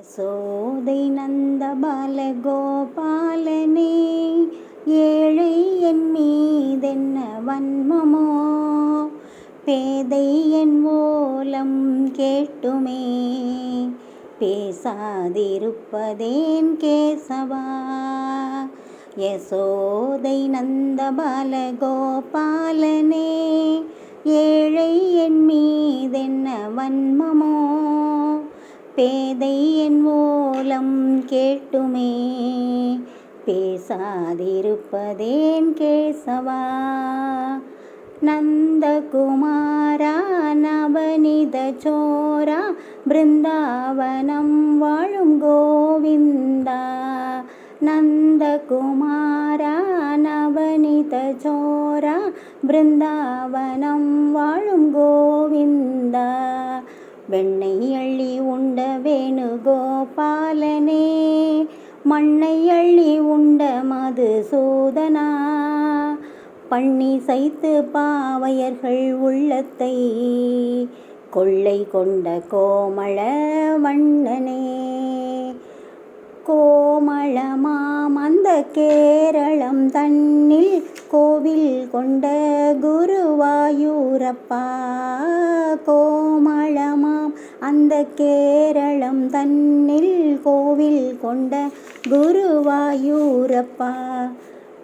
யசோதை நந்த பாலகோபாலனே ஏழை என் மீதென்ன வன்மமோ? பேதை என் ஓலம் கேட்டுமே பேசாதிருப்பதேன் கேசவா? யசோதை நந்த பாலகோபாலனே ஏழை என் மீதென்ன வன்மமோ? பேதை என் மூலம் கேட்டுமே. பேசாதிருப்பதேன் கேசவா. நந்தகுமாரா நவனித சோரா பிருந்தாவனம் வாழும் கோவிந்தா. நந்தகுமாரா நவனித சோரா பிருந்தாவனம் வாழும் கோவிந்தா. வெண்ணெய் அள்ளி உண்ட வேணுகோபாலனே மண்ணை அள்ளி உண்ட மதுசூதனா பண்ணி சைத்து பாவையர்கள் உள்ளத்தை கொள்ளை கொண்ட கோமள வண்ணனே. கோமளமாம் அந்த கேரளம் தன்னில் கோவில் கொண்ட குருவாயூரப்பா கோமளமாம் அந்த கேரளம் தன்னில் கோவில் கொண்ட குருவாயூரப்பா.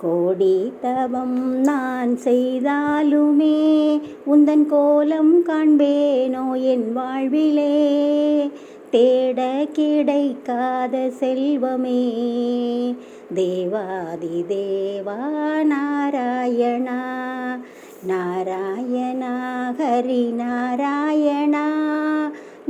கோடி தவம் நான் செய்தாலுமே உந்தன் கோலம் காண்பேனோ என் வாழ்விலே. தேட கிடைக்காத செல்வமே. தேவாதி தேவா நாராயணா. நாராயணா ஹரி நாராயணா.